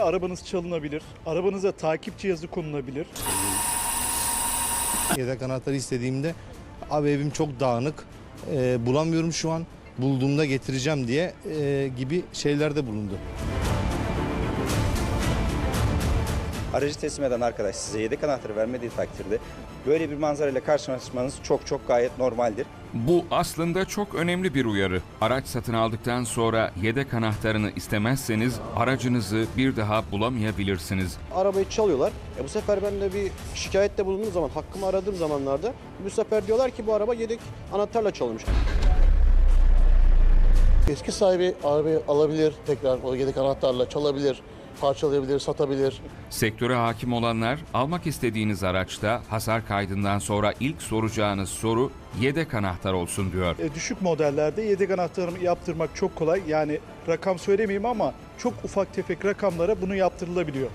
arabanız çalınabilir. Arabanıza takip cihazı konulabilir. Yedek anahtarı istediğimde abi evim çok dağınık e, bulamıyorum şu an bulduğumda getireceğim diye e, gibi şeylerde bulundu. Aracı teslim eden arkadaş size yedek anahtarı vermediği takdirde böyle bir manzarayla karşılaşmanız çok çok gayet normaldir. Bu aslında çok önemli bir uyarı. Araç satın aldıktan sonra yedek anahtarını istemezseniz aracınızı bir daha bulamayabilirsiniz. arabayı çalıyorlar. E bu sefer ben de bir şikayette bulunduğum zaman, hakkımı aradığım zamanlarda bu sefer diyorlar ki bu araba yedek anahtarla çalınmış. Eski sahibi arabayı alabilir, tekrar o yedek anahtarla çalabilir, parçalayabilir, satabilir. Sektöre hakim olanlar almak istediğiniz araçta hasar kaydından sonra ilk soracağınız soru yedek anahtar olsun diyor. E, düşük modellerde yedek anahtarımı yaptırmak çok kolay. Yani rakam söylemeyeyim ama çok ufak tefek rakamlara bunu yaptırılabiliyor.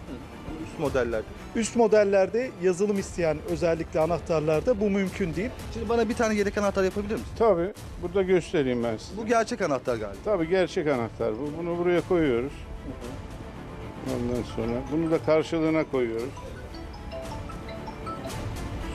Üst modeller. Üst modellerde yazılım isteyen özellikle anahtarlarda bu mümkün değil. Şimdi bana bir tane yedek anahtar yapabilir misin? Tabii. Burada göstereyim ben size. Bu gerçek anahtar galiba. Tabii gerçek anahtar bu. Bunu buraya koyuyoruz. Ondan sonra bunu da karşılığına koyuyoruz.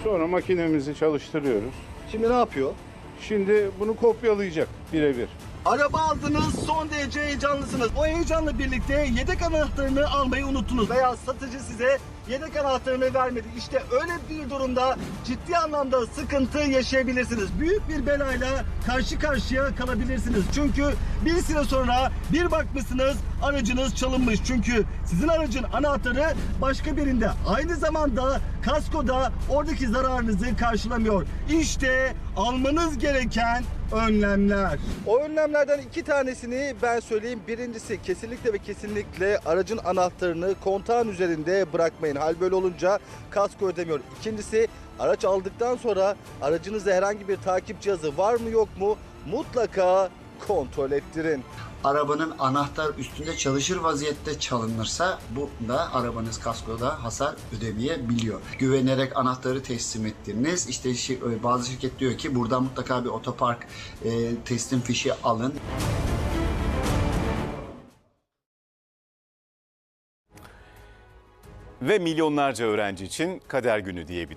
Sonra makinemizi çalıştırıyoruz. Şimdi ne yapıyor? Şimdi bunu kopyalayacak birebir. Araba aldınız, son derece heyecanlısınız. O heyecanla birlikte yedek anahtarını almayı unuttunuz veya satıcı size yedek anahtarını vermedi. İşte öyle bir durumda ciddi anlamda sıkıntı yaşayabilirsiniz. Büyük bir belayla karşı karşıya kalabilirsiniz. Çünkü bir süre sonra bir bakmışsınız aracınız çalınmış. Çünkü sizin aracın anahtarı başka birinde. Aynı zamanda kaskoda oradaki zararınızı karşılamıyor. İşte almanız gereken önlemler. O önlemlerden iki tanesini ben söyleyeyim. Birincisi kesinlikle ve kesinlikle aracın anahtarını kontağın üzerinde bırakmayın. Hal böyle olunca kasko ödemiyor. İkincisi araç aldıktan sonra aracınızda herhangi bir takip cihazı var mı yok mu mutlaka kontrol ettirin. arabanın anahtar üstünde çalışır vaziyette çalınırsa bu da arabanız kaskoda hasar ödemeyebiliyor. Güvenerek anahtarı teslim ettiniz. İşte şi- bazı şirket diyor ki buradan mutlaka bir otopark e, teslim fişi alın. Ve milyonlarca öğrenci için kader günü diyebiliriz.